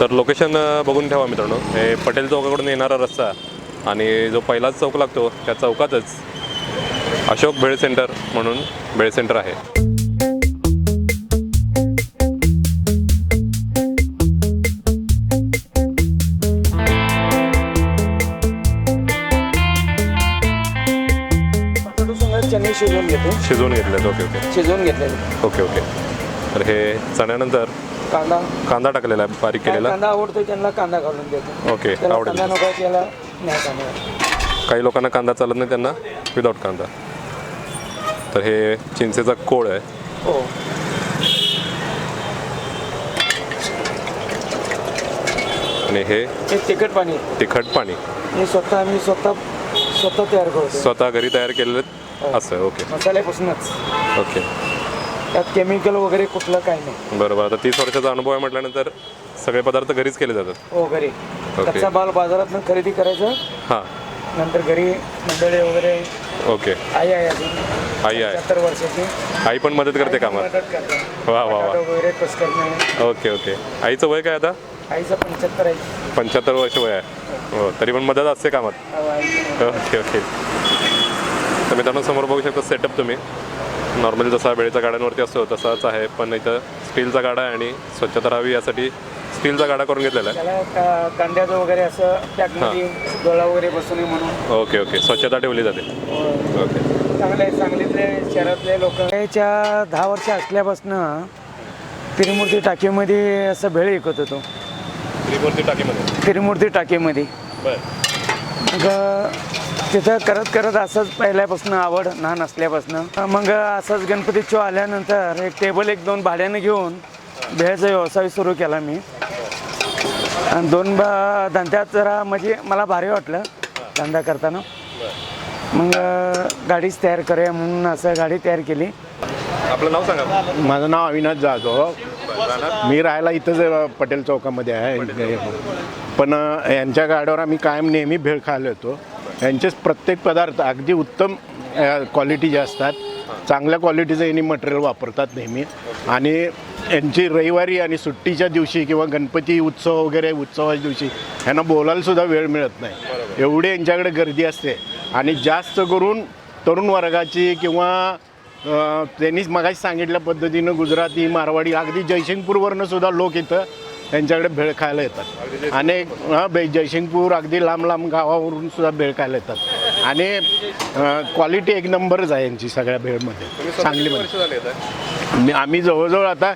तर लोकेशन बघून ठेवा मित्रांनो. हे पटेल चौकाकडून येणारा रस्ता आणि जो पहिलाच चौक लागतो त्या चौकातच अशोक भेळ सेंटर म्हणून भेळ सेंटर आहे. चणे शिजवून घेतो शिजवून घेतलेत. Okay okay. शिजवून घेतलेले. Okay okay. तर हे चण्यानंतर कांदा? कांदा टाकलेला आहे बारीक केलेला? कांदा आवडतो त्यांना? कांदा घालून देतो. ओके त्याला आवडेल. कांदा नको त्याला? नाही कांदा काही लोकांना कांदा चालत नाही त्यांना विदाऊट कांदा. तर हे चिंचेचा कोळ आहे. हो. आणि हे हे तिखट पाणी. तिखट पाणी. हे स्वतः आम्ही स्वतः स्वतः तयार करतो स्वतः घरी तयार केलेलं असं ओके. मसाल्यापासूनच. ओके. त्यात केमिकल वगैरे कुठलं काही नाही. बरोबर आता तीस वर्षाचा अनुभव आहे म्हटल्यानंतर सगळे पदार्थ घरीच केले जातात. हो घरी. कच्चा माल बाजारातून खरेदी करायचं हां. नंतर घरी मंडळी वगैरे ओके. आई आहे अजून. आई आहे. सत्तर वर्षाची. आई पण मदत करते कामात. मदत करते. वा वा वा. बटाटा वगैरे कस करणे ओके ओके. आईचं वय काय आता? आईचं पंच्याहत्तर आहे. पंच्याहत्तर वर्ष वय आहे. हो तरी पण मदत असते कामात. हो. Okay okay. तर मित्रांनो समोर बघू शकता सेटअप तुम्ही. नॉर्मली जसा वेळेचा गाड्यांवरती असतो तसाच आहे. पण इथं स्टीलचा गाडा आहे आणि स्वच्छता राहावी यासाठी स्टीलचा गाडा करून घेतलेला आहे. त्याला का- कांद्याचं वगैरे असं वगैरे बसू नये म्हणून. Okay okay. स्वच्छता ठेवली जाते. ओके. चांगले सांगलीतले शहरातले लोक. त्याच्या दहा वर्ष असल्यापासनं तिरुमूर्ती टाकीमध्ये असं भेळ विकत होतो. त्रिमूर्ती टाकीमध्ये? तिरुमूर्ती टाकीमध्ये. बरं. मग तिथं करत करत असंच पहिल्यापासून आवड लहान असल्यापासून मग असंच गणपती चो आल्यानंतर एक टेबल एक दोन भाड्यानं घेऊन भेळचा व्यवसाय सुरू केला मी. आणि दोन बा धंद्यात जरा म्हणजे मला भारी वाटलं धंदा करताना. मग गाडीच तयार करूया म्हणून असं गाडी तयार केली. आपलं नाव सांगा. माझं नाव अविनाश जाधव. मी राहायला इथंच आहे, पटेल चौकामध्ये आहे. पण यांच्या गाड्यावर आम्ही कायम नेहमी भेळ खायला येतो. यांचेच प्रत्येक पदार्थ अगदी उत्तम क्वालिटीचे असतात. चांगल्या क्वालिटीचं यांनी मटेरियल वापरतात नेहमी. आणि यांची रविवारी आणि सुट्टीच्या दिवशी किंवा गणपती उत्सव वगैरे उत्सवाच्या दिवशी यांना बोलायला सुद्धा वेळ मिळत नाही. एवढी यांच्याकडे गर्दी असते. आणि जास्त करून तरुण वर्गाची किंवा त्यांनीच मगाशी सांगितल्या पद्धतीनं गुजराती मारवाडी अगदी जयसिंगपूरवरनं सुद्धा लोक इथं त्यांच्याकडे भेळ खायला येतात. अनेक हां बे जयसिंगपूर अगदी लांब लांब गावावरून सुद्धा भेळ खायला येतात. आणि क्वालिटी एक नंबरच आहे यांची सगळ्या भेळमध्ये. मी आम्ही जवळजवळ आता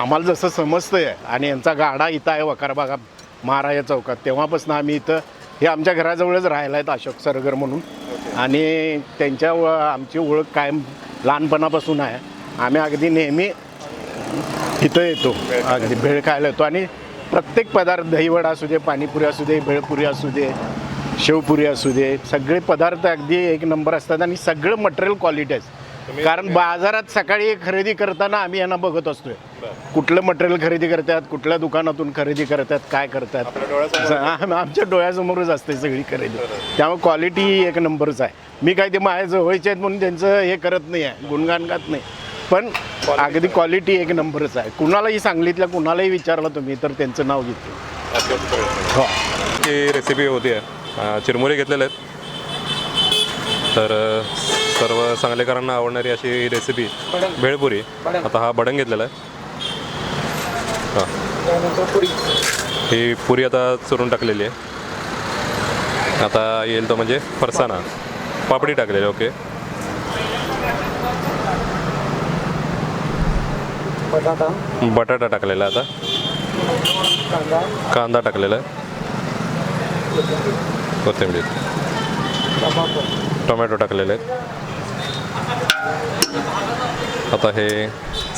आम्हाला जसं समजतंय आणि यांचा गाडा इथं आहे वकारबागा महाराजा चौकात तेव्हापासून आम्ही इथं हे आमच्या घराजवळच राहिला आहेत अशोक सरगर म्हणून. आणि त्यांच्या आमची ओळख कायम लहानपणापासून आहे. आम्ही अगदी नेहमी इथं येतो. अगदी भेळ खायला येतो. आणि प्रत्येक पदार्थ दहीवडा असू दे पाणीपुरी असू दे भेळपुरी असू दे शेवपुरी असू दे सगळे पदार्थ अगदी एक नंबर असतात आणि सगळं मटेरियल क्वालिटी आहे कारण बाजारात सकाळी खरेदी करताना आम्ही यांना बघत असतोय. कुठलं मटेरियल खरेदी करतात कुठल्या दुकानातून खरेदी करतात काय करतात. आम- आमच्या डोळ्यासमोरच असते सगळी खरेदी. त्यामुळे क्वालिटी एक नंबरच आहे. मी काय ते माझ्या जवळचे आहेत म्हणून त्यांचं हे करत नाही आहे. गुणगान गात नाही. पण अगदी क्वालिटी एक नंबरच आहे. कुणालाही सांगलीतल्या कुणालाही विचारलं तुम्ही तर त्यांचं नाव घेतो हो. ही रेसिपी होती. आहे चिरमुरे घेतलेले आहेत. तर अ, सर्व सांगलीकरांना आवडणारी अशी रेसिपी भेळपुरी. आता हा बडंग घेतलेला आहे. हां. ही पुरी आता चुरून टाकलेली आहे. आता येईल तो म्हणजे फरसाणा पापडी टाकलेली ओके. बटाटा. बटाटा टाकलेला आहे आता. कांदा. कांदा टाकलेला आहे. कोथिंबीर. टोमॅटो टाकलेले आहेत. आता हे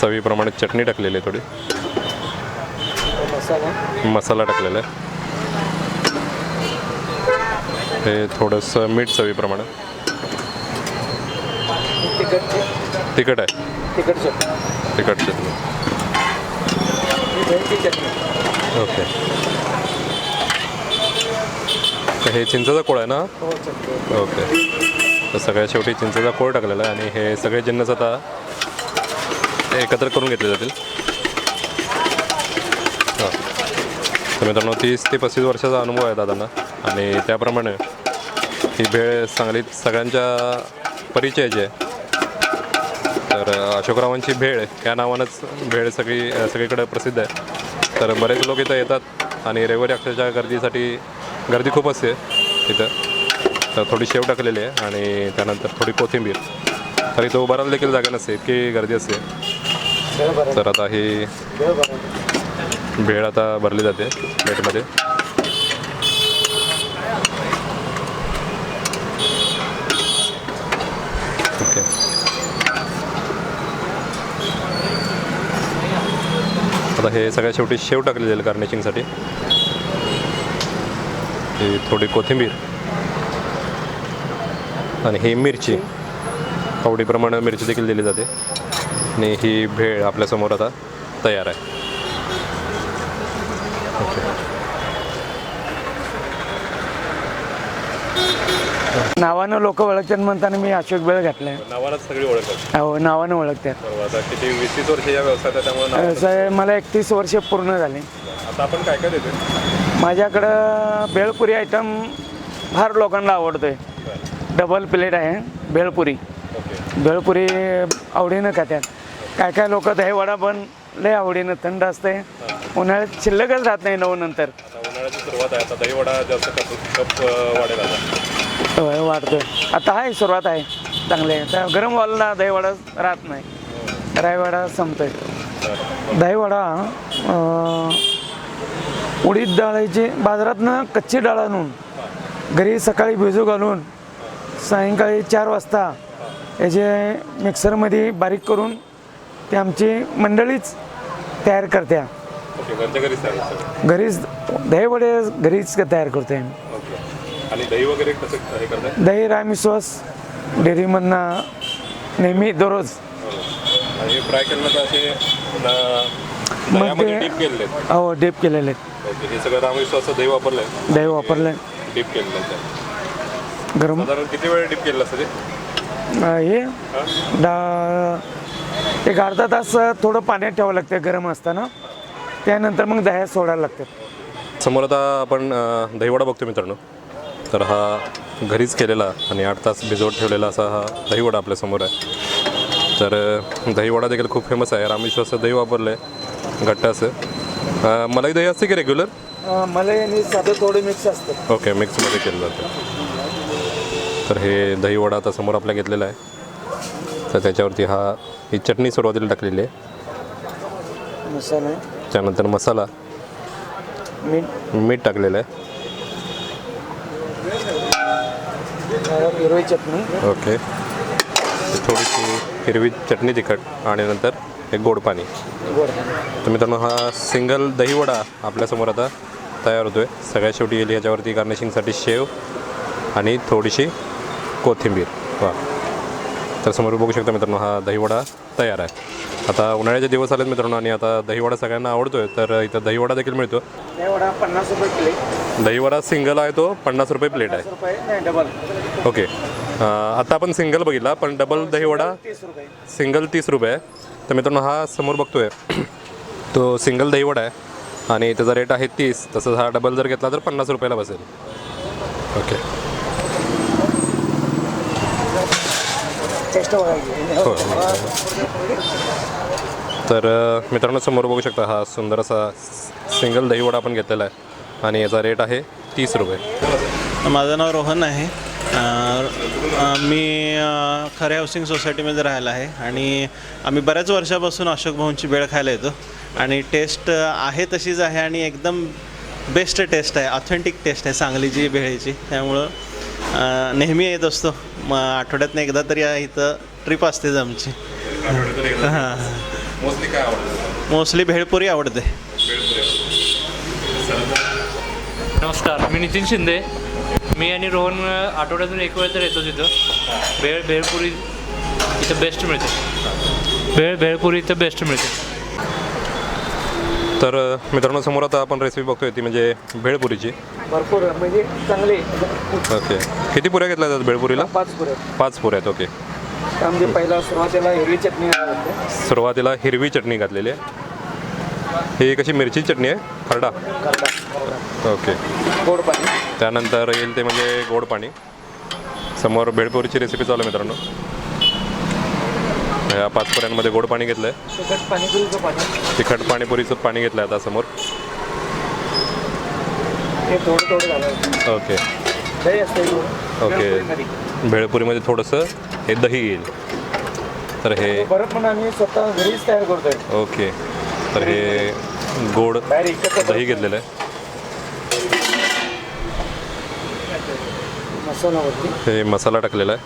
चवीप्रमाणे चटणी टाकलेली आहे थोडी. मसाला. मसाला टाकलेला आहे. हे थोडंसं मीठ चवीप्रमाणे. तिखट. तिखट आहे. तिखट चटणी. तिखट चटणी ओके. तर हे चिंचेचा कोळ आहे ना? ओके. तर सगळ्या शेवटी चिंचेचा कोळ टाकलेला आहे आणि हे सगळे जिन्नस आता एकत्र करून घेतले जातील. तर मित्रांनो तीस ते पस्तीस वर्षाचा अनुभव आहे दादांना. आणि त्याप्रमाणे ही भेळ सांगलीत सगळ्यांच्या परिचयाची आहे. तर अशोकरावांची भेळ या नावानंच भेळ सगळी सगळीकडे प्रसिद्ध आहे. तर बरेच लोक इथं येतात आणि रविवारी अक्षरच्या गर्दीसाठी गर्दी खूप असते इथं. तर थोडी शेव टाकलेली आहे आणि त्यानंतर थोडी कोथिंबीर. तर इथं उभारायला देखील जागा नसते इतकी गर्दी असते. तर आता ही भेळ आता भरली जाते प्लेटमध्ये. ओके. आता हे सगळ्यात शेवटी शेव टाकले जाईल गार्निशिंगसाठी. ही थोडी कोथिंबीर. आणि ही मिरची. आवडीप्रमाणे मिरची देखील दिली जाते. आणि ही भेळ आपल्यासमोर आता तयार आहे. नावानं लोक ओळखतात म्हणताना मी अशोक बेळ घातलाय नावालाच सगळी ओळखतात. हो नावानं ओळखतात. बरोबर. आता किती वीस तीस वर्ष या व्यवसायात आहे त्यामुळे नाव व्यवसाय मला एकतीस वर्षे पूर्ण झाले. आता आपण काय काय देतो माझ्याकडं भेळपुरी आयटम फार लोकांना आवडतोय. डबल प्लेट आहे भेळपुरी. ओके. भेळपुरी आवडीनं खात्यात. काय काय लोक दहीवडा पण लय आवडीनं थंड असते उन्हाळ्यात शिल्लकच राहत नाही नऊ नंतर. आता उन्हाळ्याची सुरुवात आहे आता दहीवडा जास्त कप कप अं, वाढेल आता. होय, वाढतोय. आता आहे सुरुवात आहे. चांगली आहे. तर गरम वाला दहीवडा राहत नाही. दहीवडा संपतोय. दहीवडा उडीद डाळीची बाजारातनं कच्ची डाळ आणून घरी सकाळी भिजू घालून सायंकाळी चार वाजता याचे मिक्सरमध्ये बारीक करून ते आमची मंडळीच तयार करत्या. घरच्या घरीच दहीवडे घरीच तयार ओके आणि दही वगैरे कसं हे करताय? दही रामिश्वास डेअरीमधनं नेहमी दररोज. आणि फ्राय केलं तर असे न- दह्यामध्ये ते- डीप केलेले आहेत. हो डेप केलेले आहेत. ओके हे सगळं दही वापरलं आहे दही वापरले डीप केलेलं आहे. ते. गरम. साधारण किती वेळ डीप केलेलं असतं ते? अं, हे एक अर्धा तास थोडं पाण्यात ठेवावं लागतं गरम असताना. त्यानंतर मग दह्यात सोडायला लागतात. समोर आता आपण अ, दहीवडा बघतो मित्रांनो. तर हा घरीच केलेला आणि आठ तास भिजवत ठेवलेला असा हा दहीवडा आपल्यासमोर आहे. तर दहीवडा देखील खूप फेमस आहे. रामेश्वरचं दही वापरलं आहे घट्ट असं. मलाई दही असते की रेग्युलर मला यांनी साधं थोडं मिक्स असतं. ओके मिक्समध्ये केलं जातं. तर हे दहीवडा आता समोर आपल्या घेतलेला आहे. तर त्याच्यावरती हा ही चटणी सुरुवातीला टाकलेली आहे. मसाला त्यानंतर मसाला. मीठ. मीठ टाकलेलं आहे. हिरवी चटणी. ओके. थोडीशी हिरवी चटणी तिखट आणि नंतर एक गोड पाणी. गोड तर मित्रांनो हा सिंगल दहीवडा आपल्यासमोर आता तयार होतो आहे सगळ्यात शेवटी गेली ह्याच्यावरती गार्निशिंगसाठी शेव आणि थोडीशी कोथिंबीर. वा. तर समोर बघू शकता मित्रांनो हा दहीवडा तयार आहे. आता उन्हाळ्याचे दिवस आलेत मित्रांनो आणि आता दहीवडा सगळ्यांना आवडतो आहे तर इथं दहीवडा देखील मिळतो. वडा पन्नास रुपये प्लेट दहीवडा सिंगल आहे तो पन्नास रुपये प्लेट आहे. डबल ओके आता आपण सिंगल बघितला पण डबल दहीवडा सिंगल तीस रुपये. आहे तर मित्रांनो हा समोर बघतोय. तो सिंगल दहीवडा आहे आणि त्याचा रेट आहे तीस. तसंच हा डबल जर घेतला तर पन्नास रुपयाला बसेल. ओके टेस्ट बघा हो तर मित्रांनो समोर बघू शकता हा सुंदर असा सिंगल दहीवडा आपण घेतलेला आहे. आणि याचा रेट आहे तीस रुपये. माझं नाव रोहन आहे. मी खरे हाऊसिंग सोसायटीमध्ये राहिला आहे. आणि आम्ही बऱ्याच वर्षापासून अशोक भाऊंची बेळ खायला येतो. आणि टेस्ट आहे तशीच आहे आणि एकदम बेस्ट टेस्ट आहे. ऑथेंटिक टेस्ट आहे सांगलीची भेळीची. त्यामुळं नेहमी येत असतो. मग आठवड्यातनं एकदा तरी इथं ट्रिप असतेच आमची. हां. मोस्टली काय आवडतं मोस्टली भेळपुरी आवडते. नमस्कार मी नितीन शिंदे. मी आणि रोहन आठवड्यातून एक वेळ तर येतो तिथं भेळ भेळपुरी इथं बेस्ट मिळते. भेळ भेळपुरी इथं बेस्ट मिळते. तर मित्रांनो समोर आता आपण रेसिपी बघतोय ती म्हणजे भेळपुरीची. भरपूर म्हणजे चांगले. ओके. किती पुऱ्या घेतल्या जातात भेळपुरीला? पाच पुरे पाच पुऱ्या आहेत ओके. म्हणजे पहिला सुरुवातीला हिरवी चटणी. सुरुवातीला हिरवी चटणी घातलेली आहे. ही कशी मिरची चटणी आहे? खरडा? ओके. गोड पाणी. त्यानंतर येईल ते म्हणजे गोड पाणी. समोर भेळपुरीची रेसिपी चालू आहे मित्रांनो. या पाच पर्यांमध्ये गोड पाणी घेतलं आहे तिखट पाणीपुरीचं पाणी घेतलं आहे आता समोर. थोडं थोडं घालायचं. ओके. ओके. भेळपुरीमध्ये. थोडंसं हे दही येईल. तर हे ओके. तर हे गोड दही घेतलेलं आहे. हे मसाला टाकलेला आहे.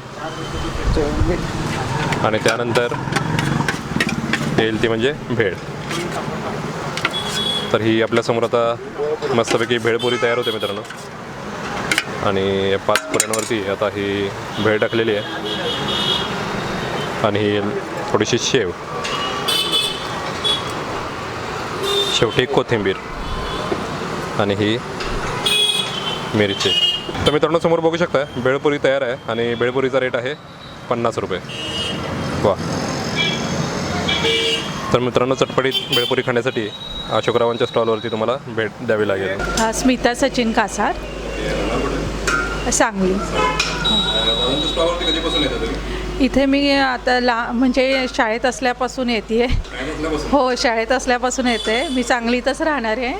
आणि त्यानंतर येईल ती म्हणजे भेळ. तर ही आपल्यासमोर आता मस्तपैकी भेळपुरी तयार होते मित्रांनो. आणि पाच पुऱ्यांवरती आता ही भेळ टाकलेली आहे. आणि ही थोडीशी शेव. शेवटी कोथिंबीर. आणि ही मिरची. तर मित्रांनो समोर बघू शकता भेळपुरी तयार आहे आणि भेळपुरीचा रेट आहे पन्नास रुपये. वा. तर मित्रांनो चटपटीत भेळपुरी खाण्यासाठी अशोकरावांच्या स्टॉलवरती तुम्हाला भेट द्यावी लागेल. हा, स्मिता सचिन कासार. सांगली. इथे मी आता ला म्हणजे शाळेत असल्यापासून येते. हो शाळेत असल्यापासून येते. मी सांगलीतच राहणार आहे.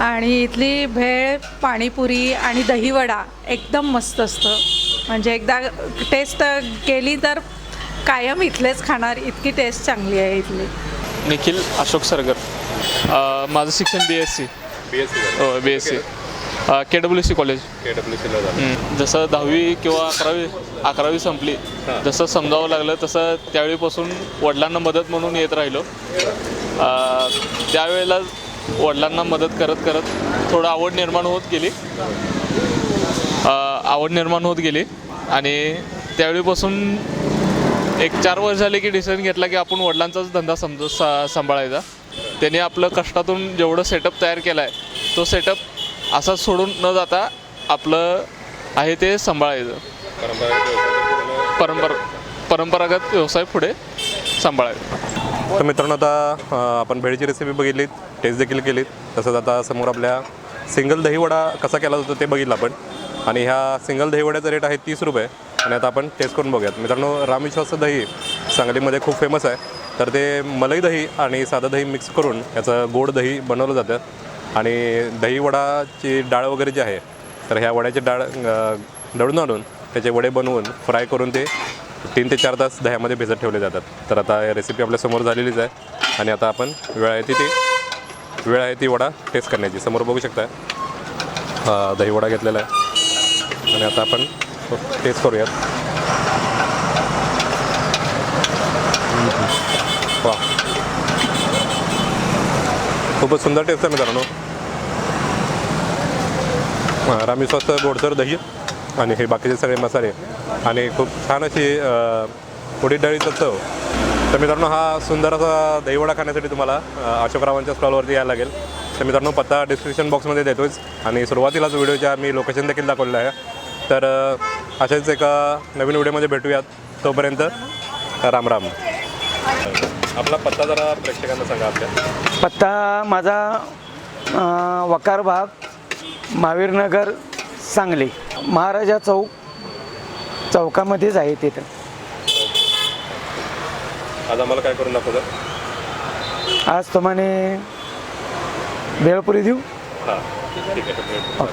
आणि इथली भेळ पाणीपुरी आणि दहीवडा एकदम मस्त असतं. म्हणजे एकदा टेस्ट केली तर कायम इथलेच खाणार इतकी टेस्ट चांगली आहे इथली. निखिल अशोक सरगर. अ, माझं शिक्षण B S C B S C हो B S C K W C college K W सीला. जसं दहावी किंवा अकरावी अकरावी संपली जसं समजावं लागलं तसं त्यावेळीपासून वडिलांना मदत म्हणून येत राहिलो. अ, त्यावेळेला वडिलांना मदत करत करत थोडं आवड निर्माण होत गेली. अ, आवड निर्माण होत गेली. आणि त्यावेळीपासून एक चार वर्ष झाले की डिसिजन घेतला की आपण वडिलांचाच धंदा समज सा सांभाळायचा. त्यांनी आपलं कष्टातून जेवढं सेटअप तयार केला आहे तो सेटअप असा सोडून न जाता आपलं आहे ते सांभाळायचं. परंपरा परंपरागत व्यवसाय पुढे सांभाळायचा. तर मित्रांनो आता आपण भेळीची रेसिपी बघितली टेस्ट देखील केलीत. तसंच आता समोर आपल्या सिंगल दहीवडा कसा केला जातो ते बघितलं आपण. आणि ह्या सिंगल दहीवड्याचा रेट आहे तीस रुपये. आणि आता आपण टेस्ट करून बघूयात. मित्रांनो रामविश्वासचं दही सांगलीमध्ये खूप फेमस आहे. तर ते मलई दही आणि साधं दही मिक्स करून याचं गोड दही बनवलं जातं. आणि दहीवडाची डाळ वगैरे जी आहे तर ह्या वड्याची डाळ दळून आणून त्याचे वडे बनवून फ्राय करून ते तीन ते चार तास दह्यामध्ये भिजत ठेवले जातात. तर आता रेसिपी आपल्यासमोर झालेलीच आहे. आणि आता आपण वेळ आहे ती ती वेळ आहे ती वडा टेस्ट करण्याची. समोर बघू शकता दही वडा घेतलेला आहे. आणि आता आपण टेस्ट करूयात वा खूपच सुंदर टेस्ट आहे मित्रांनो हां रामी स्वस्त गोडसर दही आणि हे बाकीचे सगळे मसाले आणि खूप छान अशी अं, उडीद डाळीचं चव तर मित्रांनो हा सुंदर असा दहीवडा खाण्यासाठी तुम्हाला अं, अशोकरावांच्या स्टॉलवरती यायला लागेल तर मित्रांनो पत्ता डिस्क्रिप्शन बॉक्समध्ये देतोच आणि सुरुवातीलाच व्हिडिओच्या मी लोकेशन देखील दाखवलेलं आहे. तर अशाच एका नवीन व्हिडिओमध्ये भेटूयात. तोपर्यंत राम राम. आपला पत्ता जरा प्रेक्षकांना सांगा आपल्या. पत्ता माझा अं, वकार भाग महावीरनगर सांगली. महाराजा चौक चौकामध्येच आहे तिथं. आज आम्हाला काय करून दाखवतं आज तुम्हाला भेळपुरी देऊ? हां ठीक आहे.